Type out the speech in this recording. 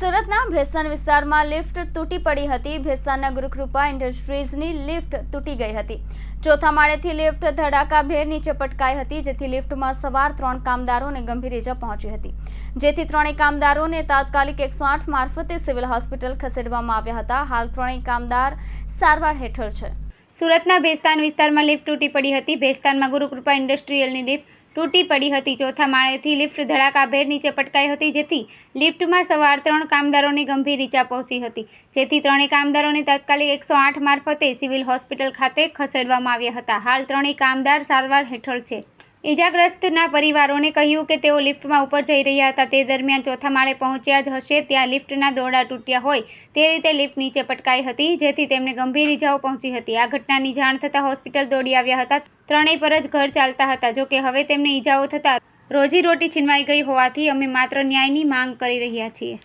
સુરતના ભેસાન વિસ્તારમાં લિફ્ટ તૂટી પડી હતી. ભેસાનના ગુરુકૃપા ઇન્ડસ્ટ્રીઝની લિફ્ટ તૂટી ગઈ હતી. ચોથા માળેથી લિફ્ટ ધડાકાભેર નીચે પટકાઈ હતી, જેથી લિફ્ટમાં સવાર ત્રણ કામદારોને ગંભીર ઇજા પહોંચી હતી. જેથી ત્રણેય કામદારોને તાત્કાલિક એકસો આઠ મારફતે સિવિલ હોસ્પિટલ ખસેડવામાં આવ્યા હતા. હાલ ત્રણેય કામદાર સારવાર હેઠળ છે. સુરતના ભેસ્તાન વિસ્તારમાં લિફ્ટ તૂટી પડી હતી. ભેસ્તાનમાં ગુરુકૃપા ઇન્ડસ્ટ્રીયલની લિફ્ટ તૂટી પડી હતી. ચોથા માળેથી લિફ્ટ ધડાકાભેર નીચે પટકાઈ હતી, જેથી લિફ્ટમાં સવાર ત્રણ કામદારોને ગંભીર ઈજા પહોંચી હતી. જેથી ત્રણેય કામદારોને તાત્કાલિક એકસો આઠ મારફતે સિવિલ હોસ્પિટલ ખાતે ખસેડવામાં આવ્યા હતા. હાલ ત્રણેય કામદાર સારવાર હેઠળ છે. ઈજાગ્રસ્તના પરિવારોને કહ્યું કે તેઓ લિફ્ટમાં ઉપર જઈ રહ્યા હતા. તે દરમિયાન ચોથા માળે પહોંચ્યા જ હશે, ત્યાં લિફ્ટના દોરડા તૂટ્યા હોય તે રીતે લિફ્ટ નીચે પટકાઈ હતી, જેથી તેમને ગંભીર ઈજાઓ પહોંચી હતી. આ ઘટનાની જાણ થતાં હોસ્પિટલ દોડી આવ્યા હતા. ત્રણેય પર જ ઘર ચાલતા હતા. જોકે હવે તેમને ઈજાઓ થતાં રોજીરોટી છીનવાઈ ગઈ હોવાથી અમે માત્ર ન્યાયની માંગ કરી રહ્યા છીએ.